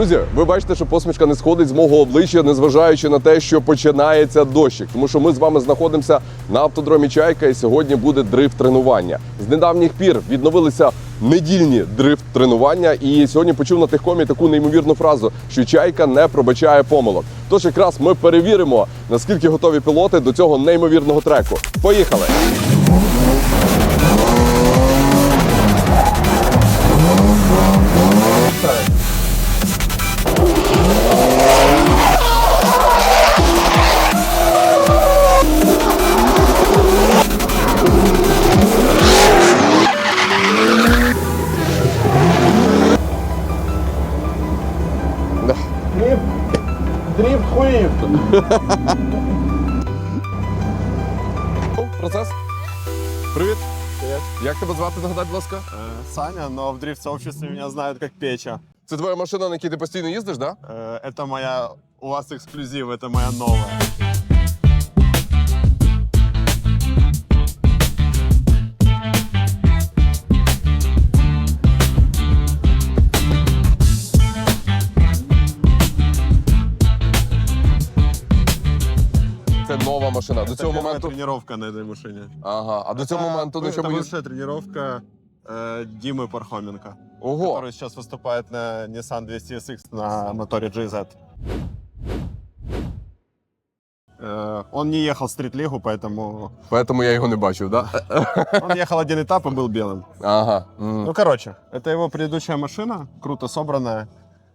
Друзі, ви бачите, що посмішка не сходить з мого обличчя, незважаючи на те, що починається дощик. Тому що ми з вами знаходимося на автодромі Чайка, і сьогодні буде дрифт тренування. З недавніх пір відновилися недільні дрифт тренування. І сьогодні почув на тихкомі таку неймовірну фразу, що чайка не пробачає помилок. Тож якраз ми перевіримо, наскільки готові пілоти до цього неймовірного треку. Поїхали! Процес. Привіт. Як тебе звати? Нагадай, будь ласка. Э, Саня, но в дрифт-сообществе меня знают как Печа. Це твоя машина, на якій ти постійно їздиш, да? Э, Это моя... У вас эксклюзив, это моя новая. машина. До Это цього первая моменту. тренировка на этой машине. Ага. А до цього Это- моменту на это чому їздиш? бывшая тренировка э, Димы Пархоменко, Ого. который сейчас выступает на Nissan 200SX на моторе GZ. Э, Он не ехал в стрит-лигу, поэтому Поэтому я його не бачив, да? он ехал один этап и был белым. Ага. М. Ну, короче, это его предыдущая машина, круто собранная.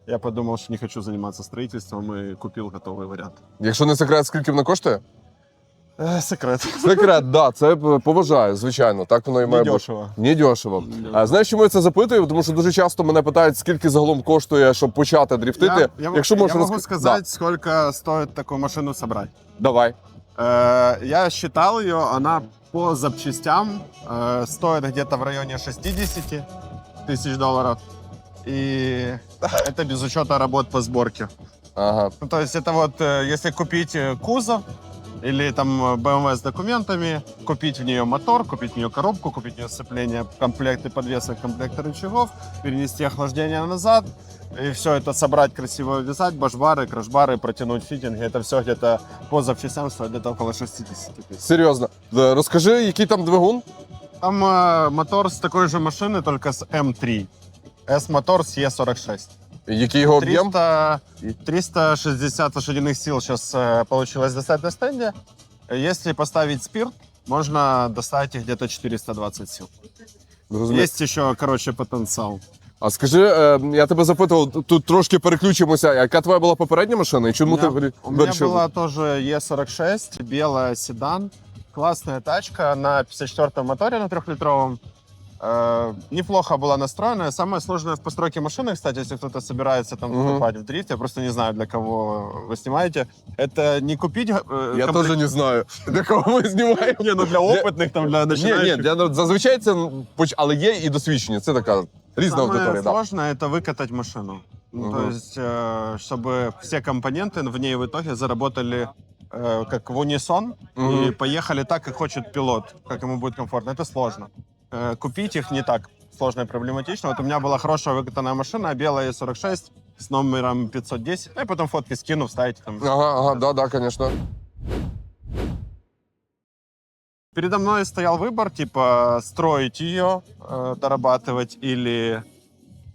Я подумал, что не хочу заниматься строительством и купил готовый вариант. Якщо не секрет, скільки вона коштує? Э, секрет. Секрет, да, це п- поважаю, звичайно. Так воно і має бути. Недешево. Ні дешево. А знаєш, чому я це запитую? Тому що дуже часто мене питають, скільки загалом коштує, щоб почати дріфтити. Я, я, Якщо я можеш могу розк- сказать, сколько стоит такую машину собрать. Да. Давай. Э, я считал ее, она по запчастям э, стоит где-то в районе 60 тысяч долларов. И это без учета работ по сборке. Ага. Ну, то есть это вот, э, если купить э, кузов или там э, BMW с документами, купить в нее мотор, купить в нее коробку, купить в нее сцепление, комплекты подвесок, комплекты рычагов, перенести охлаждение назад, и все это собрать, красиво вязать, башбары, крашбары, протянуть фитинги, это все где-то по запчастям стоит где-то около 60 тысяч. Серйозно. Е, Розкажи, який там двигун? Там э, мотор с такой же машины, только с М3. S-мотор с Е46. Який його об'єм? 300, 360 лошадиных сил сейчас получилось достать на стенде. Если поставить спирт, можно достать их где-то 420 сил. Зрозумів. Есть еще, короче, потенциал. А скажи, е, я тебе запитував, тут трошки переключимося. Яка твоя була попередня машина? І чому у ти меня, вирі- у меня вирішив? была тоже Е46, белая седан. Классная тачка на 54-м моторе на трехлитровом. Э, неплохо была настроена. Самое сложное в постройке машины, кстати, если кто-то собирается там Мгм. выступать в дрифте, я просто не знаю, для кого вы снимаете, это не купить... э, Я комплект- теж не знаю, для кого ми знімаємо. Не, ну для опытных, там, для Ні, начинающих. ні, для, зазвичай це поч- але є і досвідчені. Це така різна Самое аудиторія. Да. сложное это выкатать машину. Ну, То Мгм. есть, э, чтобы все компоненты в ней в итоге заработали э, как в унисон Мгм. и поехали так, как хочет пилот, как ему будет комфортно. Это сложно. Э, Купить их не так сложно и проблематично. Вот у меня была хорошая выкатанная машина, белая E46 с номером 510. Ну и потом фотки скину, вставите там. Ага, ага, да, да, звісно. Передо мной стоял выбор, типа, строить ее, э, дорабатывать или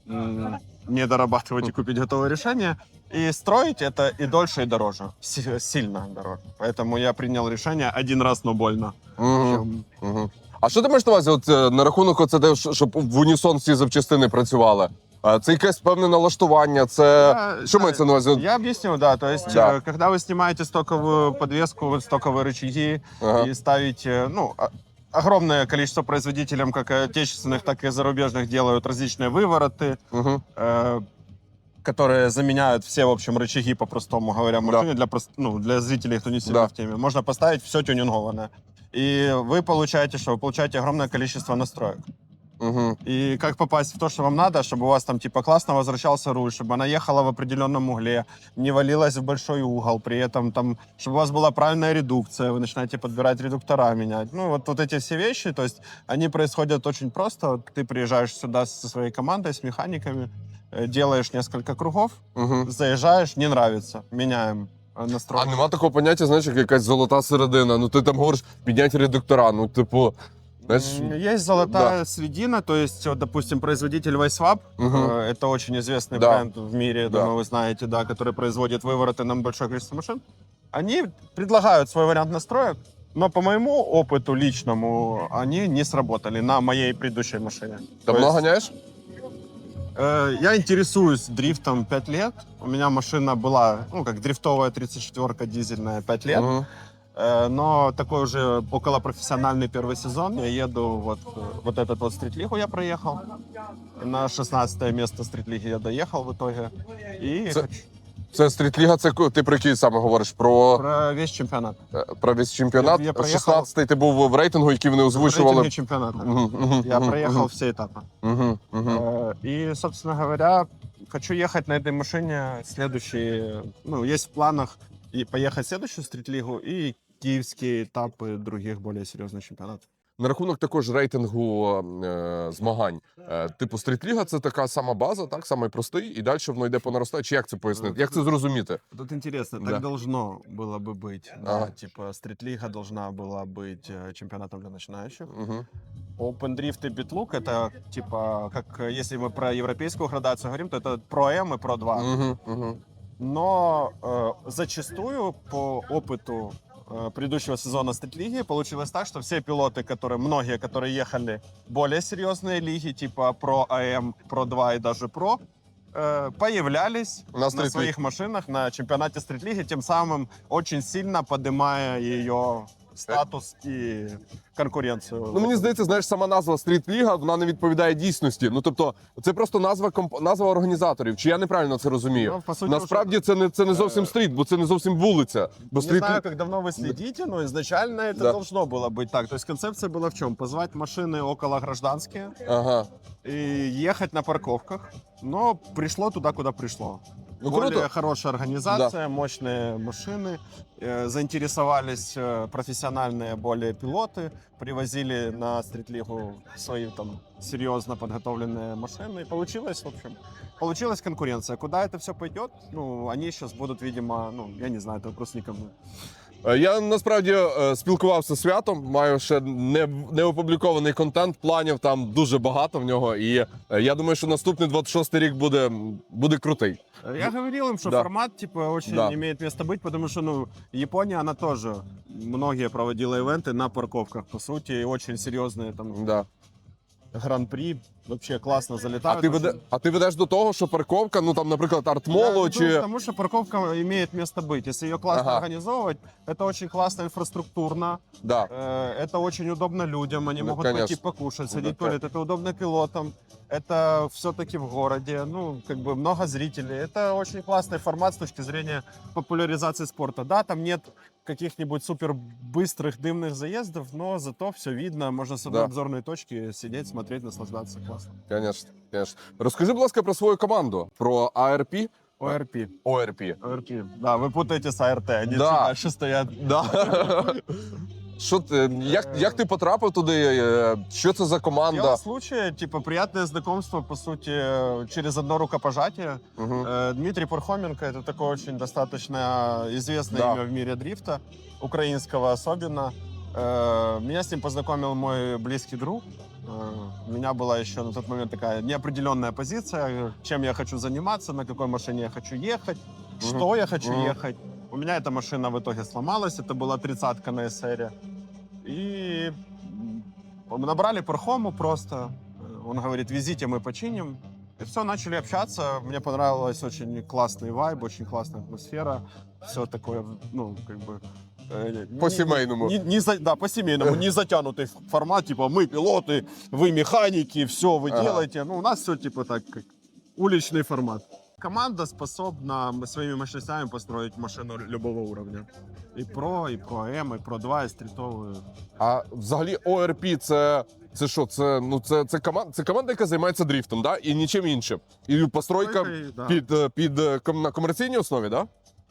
м, не дорабатывать и купить готовое решение. И строить это и дольше, и дороже. Си- Сильно дороже. Поэтому я принял решение один раз, но больно. Угу. Угу. А що ти маєш на увазі от, е, на рахунок оце, де, щ- щоб в унісон всі запчастини працювали? Е, Це якесь певне налаштування, це. Я- Що мається на увазі? Я объясню, да. То есть, Да. э, когда вы снимаете стоковую подвеску, вот стоковые рычаги Ага. и ставите, ну, о- огромное количество производителям, как и отечественных, так и зарубежных, делают различные вывороты, Угу. э, которые заменяют все, в общем, рычаги, по-простому говоря, в Да. машине для, прос- ну, для зрителей, кто не сильно Да. в теме. Можно поставить все тюнингованное. И вы получаете что? Вы получаете огромное количество настроек. Угу. И как попасть в то, что вам надо, чтобы у вас там типа классно возвращался руль, чтобы она ехала в определенном угле, не валилась в большой угол, при этом там, чтобы у вас была правильная редукция, вы начинаете подбирать редуктора, менять. Ну, вот, вот эти все вещи, то есть они происходят очень просто. Вот Ты приезжаешь сюда со своей командой, с механиками, э, делаешь несколько кругов, Угу. заезжаешь, не нравится, меняем э, А настройку. нема такого поняття, знаєш, як якась золота середина. Ну ти там говориш підняти редуктора. Ну, типу, знаєш. М, Есть золотая средина, то есть, вот, допустим, производитель Вайсвап, Мгм. э, это очень известный Да. бренд в мире, Да. думаю, вы знаете, да, который производит вывороты на большое количество машин. Они предлагают свой вариант настроек, но по моему опыту личному они не сработали на моей предыдущей машине. То Давно есть, ганяєш? э, я интересуюсь дрифтом 5 лет. У меня машина была, ну, как дрифтовая 34-ка дизельная 5 лет. Мгм. Э, Но такой уже околопрофессиональный первый сезон. Я еду вот, э, вот этот вот стритлигу я проехал. На 16 место стритлиги я доехал в итоге. И Це- хочу Це стрітліга, це ко- ти про який саме говориш? Про, про весь чемпионат. е, про весь чемпіонат. Я- я проїхав- 16-й ти був в рейтингу, який вони В озвучували. рейтинге чемпионата. Мгм, мгм, Я мгм, проехал все этапы. мгм, мгм. Э, И, собственно говоря, хочу ехать на этой машине следующие... Ну, есть в планах и поехать в следующую стритлигу и киевские этапы других более серьезных чемпионатов. На рахунок також рейтингу е, змагань. Е, типу, стрітліга це така сама база, так самий простий, і далі воно йде по наростанню. Чи як це пояснити? Як це зрозуміти? Тут интересно, Да. так должно было бы быть. Да, Ага. типа стритлига должна была быть э, чемпионатом для начинающих. Угу. Open Drift и Битлук это типа, как э, если мы про европейскую градацию говорим, то это Pro M и Pro 2. Угу, угу. Но э, зачастую по опыту э, предыдущего сезона стритлиги получилось так, что все пилоты, которые, многие, которые ехали более серьезные лиги, типа Pro AM, Pro 2 и даже Pro, э, появлялись На на, стритлиге. своих машинах на чемпионате стритлиги, тем самым очень сильно поднимая ее статус и конкуренцию. Ну мені здається, знаєш, сама назва стрітліга вона не відповідає дійсності. Ну тобто, це просто назва комп... назва організаторів. Чи я неправильно це розумію? Ну, по суті, Насправді це не це не зовсім стріт, бо це не зовсім вулиця. Бо Не стріт знаю, как давно вы следите, но изначально это Да. должно было быть так. То есть концепция была в чем? Позвать машины около гражданские ага. и ехать на парковках. Но пришло туда, куда пришло. Ну Более круто. хорошая организация, мощные машины. Э, заинтересовались э, профессиональные более пилоты, привозили на стритлигу свои там серьезно подготовленные машины. И получилось, в общем, получилась конкуренция. Куда это все пойдет? Ну, они сейчас будут, видимо, ну, я не знаю, это вопрос не ко мне. Е, Я насправді е, спілкувався з святом, маю ще не, не опублікований контент, планів там дуже багато в нього. І е, я думаю, що наступний 26 рік буде, буде крутий. Я говорил им, что Да. формат типа очень Да. имеет место быть, потому что ну Япония, она тоже многие проводила ивенты на парковках, по сути, и очень серьезные там Да. гран-при, вообще классно А залетают. ти, веде, а ти ведеш до того, що парковка, ну там, наприклад, Я артмолу веду чи. тому, что парковка имеет место быть. Если ее классно Ага. организовывать, это очень классно инфраструктурно, Да. это очень удобно людям, они Ну, могут конечно. пойти покушать, сходить Да, в туалет, это удобно пилотам, это все-таки в городе, ну, как бы много зрителей. Это очень классный формат с точки зрения популяризации спорта. Да, там нет каких-нибудь супер быстрых дымных заездов, но зато все видно, можно с одной Да. обзорной точки сидеть, смотреть, наслаждаться. Классно. Конечно, конечно. Розкажи, будь ласка, про свою команду, про АРП. ОРП. ОРП. ОРП. Да, вы путаете с АРТ, они Да. чуть дальше стоят. Да. Що ти, як, як ти потрапив туди? е, Що це за Дело команда? случая, типа, приятное знакомство, по сути, э, через одно рукопожатие. Мгм. Э, Дмитрий Пархоменко это такое очень достаточно известное Да. имя в мире дрифта, украинского особенно. Э, Меня с ним познакомил мой близкий друг. Э, У меня была еще на тот момент такая неопределенная позиция, чем я хочу заниматься, на какой машине я хочу ехать, Мгм. что я хочу Мгм. ехать. У меня эта машина в итоге сломалась, это была тридцатка на SR. И м, набрали Пархому просто. Э, Он говорит, везите, мы починим. И все, начали общаться. Мне понравилось очень классный вайб, очень классная атмосфера. Все такое, ну, как бы... э, не- По-семейному. Не, не за- да, по-семейному, не затянутый формат, типа мы пилоты, вы механики, все вы Ага. делаете. Ну, у нас все типа так, как уличный формат. Команда способна своими мощностями построить машину любого уровня. И про, и про М, и про 2, и стритовую. А взагалі ОРП це Це що? Це ну це, це команда, це команда, яка займається дріфтом, да? І нічим іншим. І постройка Постройкою, да. під, е, під е, ком- на комерційній основі, да?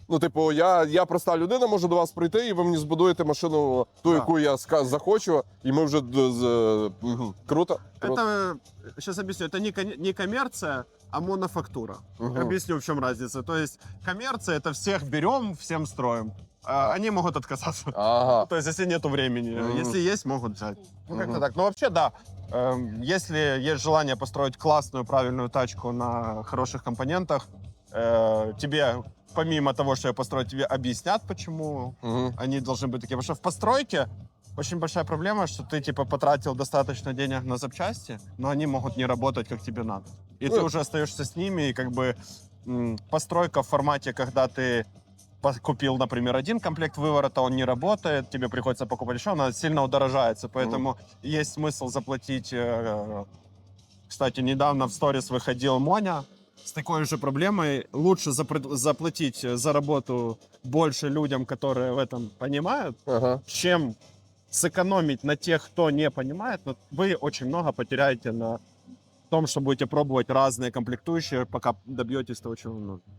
Ну, типу, я, я проста людина, можу до вас прийти, і ви мені збудуєте машину, ту, Да. яку я ска- захочу, і ми вже д- з, е, мгм. круто. круто. Это, сейчас объясню, это не, кон- не коммерция, а монофактура. Мгм. Объясню, в чем разница. То есть коммерция это всех берем, всем строим. А они могут отказаться. Ага. То есть, если нету времени, Мгм. если есть, могут взять. Ну, как-то Мгм. так. Но вообще, да, эм, если есть желание построить классную, правильную тачку на хороших компонентах, э, тебе, помимо того, что я построить, тебе объяснят, почему Угу. они должны быть такие. Потому что в постройке очень большая проблема, что ты, типа, потратил достаточно денег на запчасти, но они могут не работать, как тебе надо. И Ну, ты уже остаешься с ними, и как бы постройка в формате, когда ты купил, например, один комплект выворота, он не работает, тебе приходится покупать еще, она сильно удорожается, поэтому есть смысл заплатить... э, Кстати, недавно в сторис выходил Моня с такой же проблемой. Лучше запр- заплатить за работу больше людям, которые в этом понимают, Ага. чем сэкономить на тех, кто не понимает. Но вы очень много потеряете на том, что будете пробовать разные комплектующие, пока добьетесь того, чего вам нужно.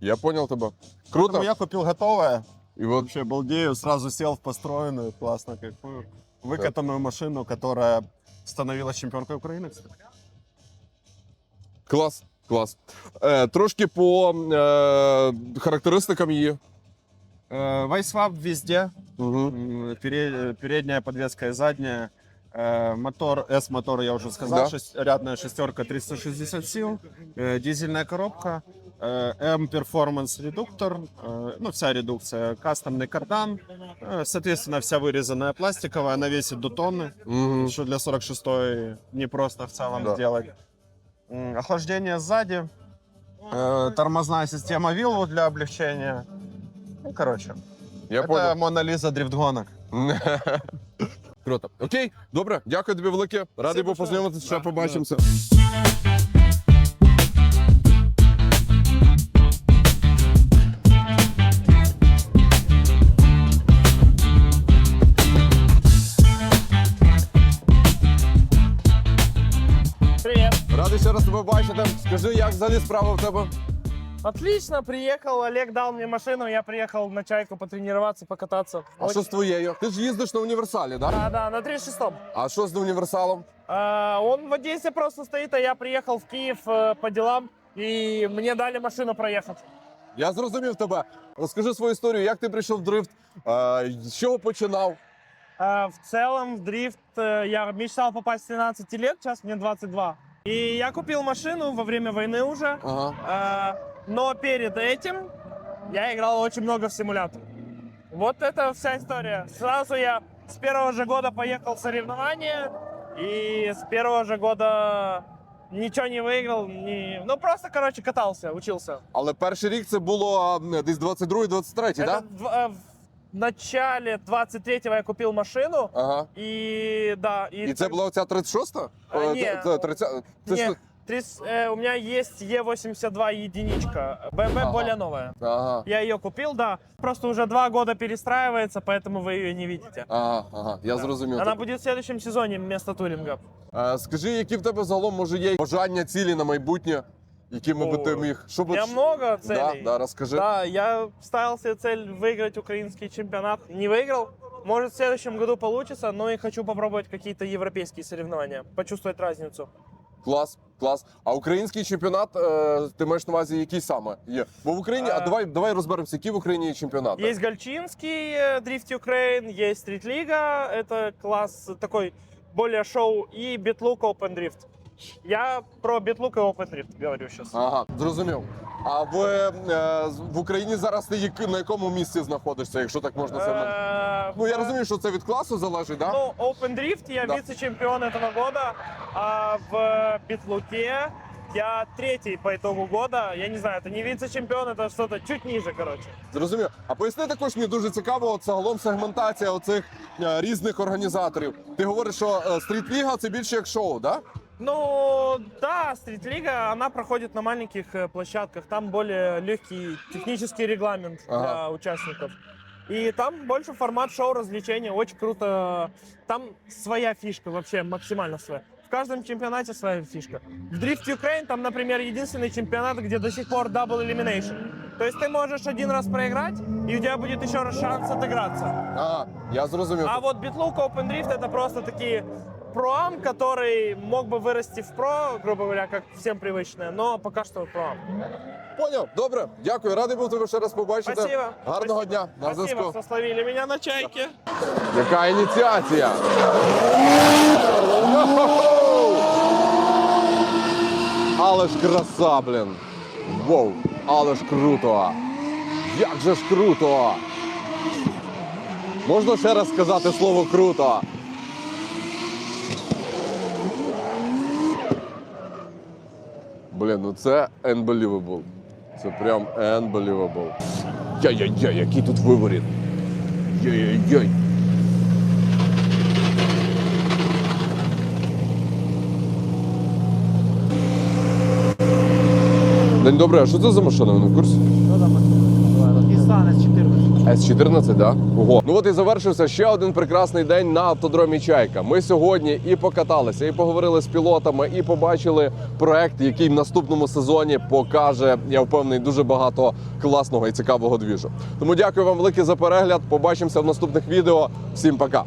Я понял тебе. Круто. Поэтому я купил готовое. І от Вообще балдею, сразу сел в построенную, классно какую выкатанную машину, которая становилась чемпионкой Украины, кстати. клас, клас. Е, трошки по е, характеристикам її. Вайсвап везде. Угу. Пере- Передняя подвеска и задняя. Э, Мотор, S-мотор, я уже сказал, Да. шесть- рядная шестерка 360 сил, э, дизельная коробка, э, M-Performance редуктор, э, ну вся редукция, кастомный кардан, э, соответственно вся вырезанная пластиковая, она весит до тонны, Угу. что для 46 не просто в целом Да. сделать. Охлаждение сзади, э, тормозная система Вилву для облегчения. Ну, короче, Я это понял. Мона Лиза дрифтгонок. Круто. Окей, добре, дякую тобі велике. Радий був познайомитися, ще побачимося. Скажи, як взагалі справа в тебе? Отлично, приехал. Олег дал мне машину, я приехал на чайку потренироваться, покататься. А що з твоєю? Ти ж їздиш на універсалі, да? Да, да, на 36-м. А що з універсалом? А, он в Одессе просто стоит, а я приехал в Киев э, по делам, и мне дали машину проехать. Я зрозумів тебе. Розкажи свою історію, як ти прийшов в дрифт, е, з чого починав? А, в целом, в дрифт э, я мечтал попасть с 13 лет, сейчас мне 22. И я купил машину во время войны уже, Ага. а, но перед этим я играл очень много в симулятор. Вот это вся история. Сразу я с первого же года поехал в соревнования, и с первого же года ничего не выиграл. Не... Ну, просто, короче, катался, учился. Але перший рік це було е, десь 22-23, Это так? в, э, в начале 23-го я купил машину, Ага. и да. І це була оця 36-та? А, Е, ні. т- т- 30... Це ж- Не, трис- э, у меня есть Е82 единичка, BMW Ага. более новая. Ага. Я ее купил, да. Просто уже два года перестраивается, поэтому вы ее не видите. Ага, ага, я Да. зрозумів. Она тебе. будет в следующем сезоне вместо туринга. Е, Скажи, які в тебе загалом може є бажання цілі на майбутнє, якими би О, ти міг? Що У би меня много Да, целей. да, розкажи. Да, я ставил себе цель выиграть украинский чемпионат. Не выиграл. Может, в следующем году получится, но и хочу попробовать какие-то европейские соревнования, почувствовать разницу. Клас, клас. А український чемпіонат, е, ти маєш на увазі, який саме є? Бо в Україні, а Е. давай, давай розберемося, які в Україні є чемпіонати. Есть Гальчинский, э, Дрифт Украин, есть Стрит Лига, это класс такой более шоу, и Битлук Open Drift. Я про Битлук и Open Drift говорю сейчас. Ага, зрозумів. А в, е, в Україні зараз ти які- на якому місці знаходишся, якщо так можна сказати? Э, Ну я в- розумію, що це від класу залежить, так? Да? Ну, Open Drift я Да. вице-чемпион этого года, а в Битлуке я третий по итогу года. Я не знаю, это не вице-чемпион, это что-то чуть ниже, короче. Зрозумів. А поясни також мені дуже цікаво, от загалом сегментація оцих е, різних організаторів. Ти говориш, що е, стріт-ліга це більше як шоу, так? Да? Ну, да, стрит-лига, она проходит на маленьких э, площадках. Там более легкий технический регламент Ага. для участников. И там больше формат шоу развлечения, очень круто. Там своя фишка вообще, максимально своя. В каждом чемпионате своя фишка. В Drift Ukraine там, например, единственный чемпионат, где до сих пор double elimination. То есть ты можешь один раз проиграть, и у тебя будет еще раз шанс отыграться. А, я зрозумів. А вот Bitlook Open Drift это просто такие проам, который мог бы вырасти в про, грубо говоря, как всем привычное, но пока что проам. Поняв. Добре, дякую. Радий був тебе ще раз побачити. Спасибо. Гарного Спасибо. дня. На Спасибо, зв'язку. что словили меня на чайке. Яка ініціація? Йо-хо-хо! Але ж краса, блін. Воу, але ж круто. Як же ж круто. Можна ще раз сказати слово круто. Блін, ну це unbelievable. Це прям unbelievable. Яй-яй-яй, який тут виворіт. Яй-яй-яй. День добрий, а що це за машина? Ви не в курсі? Nissan S14. С-14, да? Ого. Ну от і завершився ще один прекрасний день на автодромі Чайка. Ми сьогодні і покаталися, і поговорили з пілотами, і побачили проект, який в наступному сезоні покаже, я впевнений, дуже багато класного і цікавого двіжу. Тому дякую вам велике за перегляд. Побачимося в наступних відео. Всім пока.